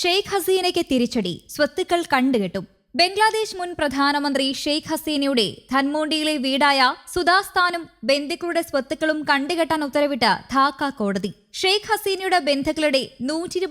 ഷെയ്ഖ് ഹസീനയ്ക്ക് തിരിച്ചടി സ്വത്തുക്കൾ കണ്ടുകെട്ടും. ബംഗ്ലാദേശ് മുൻ പ്രധാനമന്ത്രി ഷെയ്ഖ് ഹസീനയുടെ ധൻമോണ്ടിയിലെ വീടായ സുദാസ്ഥാനും ബന്ധുക്കളുടെ സ്വത്തുക്കളും കണ്ടുകെട്ടാൻ ഉത്തരവിട്ട് ധാക്ക കോടതി. ഷെയ്ഖ് ഹസീനയുടെ ബന്ധുക്കളുടെ നൂറ്റി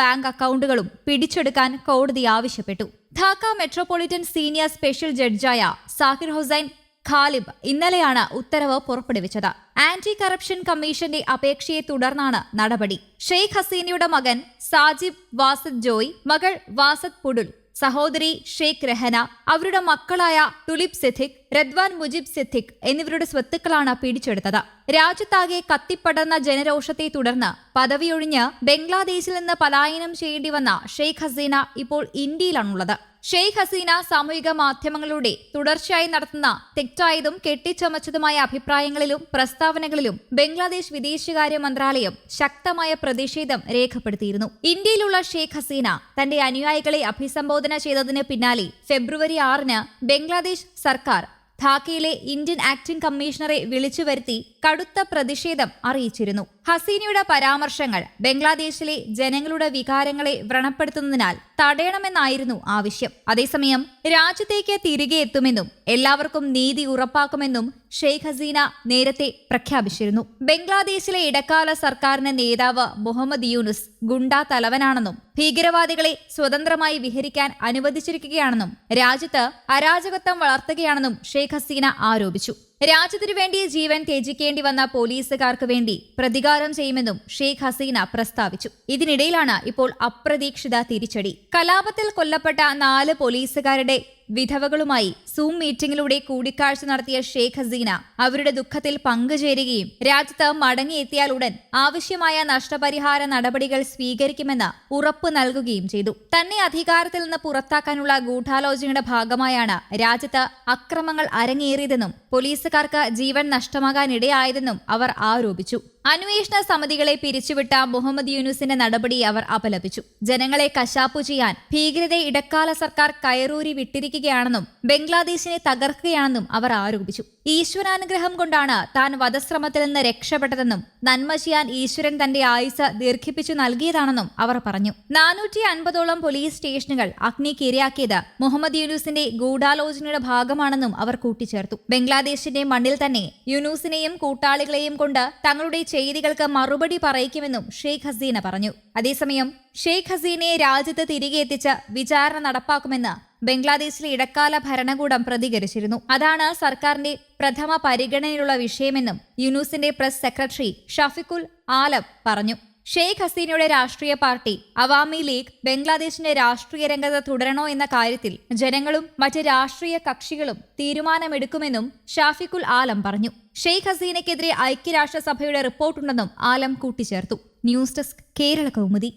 ബാങ്ക് അക്കൗണ്ടുകളും പിടിച്ചെടുക്കാൻ കോടതി ആവശ്യപ്പെട്ടു. ധാക്ക മെട്രോപൊളിറ്റൻ സീനിയർ സ്പെഷ്യൽ ജഡ്ജായ സാഹിർ ഹുസൈൻ ഖാലിബ് ഇന്നലെയാണ് ഉത്തരവ് പുറപ്പെടുവിച്ചത്. ആന്റി കറപ്ഷൻ കമ്മീഷന്റെ അപേക്ഷയെ തുടർന്നാണ് നടപടി. ഷെയ്ഖ് ഹസീനയുടെ മകൻ സാജിബ് വാസദ് ജോയ് മകൾ വാസദ് പുടുൽ സഹോദരി ഷെയ്ഖ് രഹന അവരുടെ മക്കളായ തുലിപ് സിദ്ദിഖ് റദ്വാൻ മുജിബ് സിദ്ദിഖ് എന്നിവരുടെ സ്വത്തുക്കളാണ് പിടിച്ചെടുത്തത്. രാജ്യത്താകെ കത്തിപ്പടർന്ന ജനരോഷത്തെ തുടർന്ന് പദവിയൊഴിഞ്ഞ് ബംഗ്ലാദേശിൽ നിന്ന് പലായനം ചെയ്യേണ്ടി വന്ന ഷെയ്ഖ് ഹസീന ഇപ്പോൾ ഇന്ത്യയിലാണുള്ളത്. ഷെയ്ഖ് ഹസീന സാമൂഹിക മാധ്യമങ്ങളിലൂടെ തുടർച്ചയായി നടത്തുന്ന തെറ്റായതും കെട്ടിച്ചമച്ചതുമായ അഭിപ്രായങ്ങളിലും പ്രസ്താവനകളിലും ബംഗ്ലാദേശ് വിദേശകാര്യ മന്ത്രാലയം ശക്തമായ പ്രതിഷേധം രേഖപ്പെടുത്തിയിരുന്നു. ഇന്ത്യയിലുള്ള ഷെയ്ഖ് ഹസീന തന്റെ അനുയായികളെ അഭിസംബോധന ചെയ്തതിന് പിന്നാലെ ഫെബ്രുവരി ആറിന് ബംഗ്ലാദേശ് സർക്കാർ ധാക്കയിലെ ഇന്ത്യൻ ആക്ടിംഗ് കമ്മീഷണറെ വിളിച്ചു വരുത്തി കടുത്ത പ്രതിഷേധം അറിയിച്ചിരുന്നു. ഹസീനയുടെ പരാമർശങ്ങൾ ബംഗ്ലാദേശിലെ ജനങ്ങളുടെ വികാരങ്ങളെ വ്രണപ്പെടുത്തുന്നതിനാൽ തടയണമെന്നായിരുന്നു ആവശ്യം. അതേസമയം രാജ്യത്തേക്ക് തിരികെ എത്തുമെന്നും എല്ലാവർക്കും നീതി ഉറപ്പാക്കുമെന്നും ഷെയ്ഖ് ഹസീന നേരത്തെ പ്രഖ്യാപിച്ചിരുന്നു. ബംഗ്ലാദേശിലെ ഇടക്കാല സർക്കാരിന്റെ നേതാവ് മുഹമ്മദ് യൂനുസ് ഗുണ്ടാ തലവനാണെന്നും ഭീകരവാദികളെ സ്വതന്ത്രമായി വിഹരിക്കാൻ അനുവദിച്ചിരിക്കുകയാണെന്നും രാജ്യത്ത് അരാജകത്വം വളർത്തുകയാണെന്നും ഷെയ്ഖ് ഹസീന ആരോപിച്ചു. രാജ്യത്തിനു വേണ്ടി ജീവൻ ത്യജിക്കേണ്ടി വന്ന പോലീസുകാർക്ക് വേണ്ടി പ്രതികാരം ചെയ്യുമെന്നും ഷെയ്ഖ് ഹസീന പ്രസ്താവിച്ചു. ഇതിനിടയിലാണ് ഇപ്പോൾ അപ്രതീക്ഷിത തിരിച്ചടി. കലാപത്തിൽ കൊല്ലപ്പെട്ട നാല് പോലീസുകാരുടെ വിധവകളുമായി സൂം മീറ്റിംഗിലൂടെ കൂടിക്കാഴ്ച നടത്തിയ ഷെയ്ഖ് ഹസീന അവരുടെ ദുഃഖത്തിൽ പങ്കുചേരുകയും രാജ്യത്ത് മടങ്ങിയെത്തിയാൽ ഉടൻ ആവശ്യമായ നഷ്ടപരിഹാര നടപടികൾ സ്വീകരിക്കുമെന്ന് ഉറപ്പ് നൽകുകയും ചെയ്തു. തന്നെ അധികാരത്തിൽ നിന്ന് പുറത്താക്കാനുള്ള ഗൂഢാലോചനയുടെ ഭാഗമായാണ് രാജ്യത്ത് അക്രമങ്ങൾ അരങ്ങേറിയതെന്നും പോലീസുകാർക്ക് ജീവൻ നഷ്ടമാകാനിടയായതെന്നും അവർ ആരോപിച്ചു. അന്വേഷണ സമിതികളെ പിരിച്ചുവിട്ട മുഹമ്മദ് യൂനുസിന്റെ നടപടി അവർ അപലപിച്ചു. ജനങ്ങളെ കശാപ്പു ചെയ്യാൻ ഭീകരതയെ ഇടക്കാല സർക്കാർ കയറൂരി വിട്ടിരിക്കുകയാണെന്നും ബംഗ്ലാദേശിനെ തകർക്കുകയാണെന്നും അവർ ആരോപിച്ചു. ഈശ്വരാനുഗ്രഹം കൊണ്ടാണ് താൻ വധശ്രമത്തിൽ നിന്ന് രക്ഷപ്പെട്ടതെന്നും നന്മ ചെയ്യാൻ ഈശ്വരൻ തന്റെ ആയുസ് ദീർഘിപ്പിച്ചു നൽകിയതാണെന്നും അവർ പറഞ്ഞു. നാനൂറ്റി അൻപതോളം പോലീസ് സ്റ്റേഷനുകൾ അഗ്നിക്ക് ഇരയാക്കിയത് മുഹമ്മദ് യൂനൂസിന്റെ ഗൂഢാലോചനയുടെ ഭാഗമാണെന്നും അവർ കൂട്ടിച്ചേർത്തു. ബംഗ്ലാദേശിന്റെ മണ്ണിൽ തന്നെ യൂനൂസിനെയും കൂട്ടാളികളെയും കൊണ്ട് തങ്ങളുടെ ചെയ്തികൾക്ക് മറുപടി പറയിക്കുമെന്നും ഷെയ്ഖ് ഹസീന പറഞ്ഞു. അതേസമയം ഷെയ്ഖ് ഹസീനയെ രാജ്യത്ത് തിരികെ എത്തിച്ച് വിചാരണ നടപ്പാക്കുമെന്ന് ബംഗ്ലാദേശിലെ ഇടക്കാല ഭരണകൂടം പ്രതികരിച്ചിരുന്നു. അതാണ് സർക്കാരിന്റെ പ്രഥമ പരിഗണനയിലുള്ള വിഷയമെന്നും യുനൂസിന്റെ പ്രസ് സെക്രട്ടറി ഷഫിക്കുൽ ആലം പറഞ്ഞു. ഷെയ്ഖ് ഹസീനയുടെ രാഷ്ട്രീയ പാർട്ടി അവാമി ലീഗ് ബംഗ്ലാദേശിന്റെ രാഷ്ട്രീയ രംഗത്ത് തുടരണോ എന്ന കാര്യത്തിൽ ജനങ്ങളും മറ്റ് രാഷ്ട്രീയ കക്ഷികളും തീരുമാനമെടുക്കുമെന്നും ഷാഫിക്കുൽ ആലം പറഞ്ഞു. ഷെയ്ഖ് ഹസീനയ്ക്കെതിരെ ഐക്യരാഷ്ട്രസഭയുടെ റിപ്പോർട്ടുണ്ടെന്നും ആലം കൂട്ടിച്ചേർത്തു. News desk Kerala Kaumudi.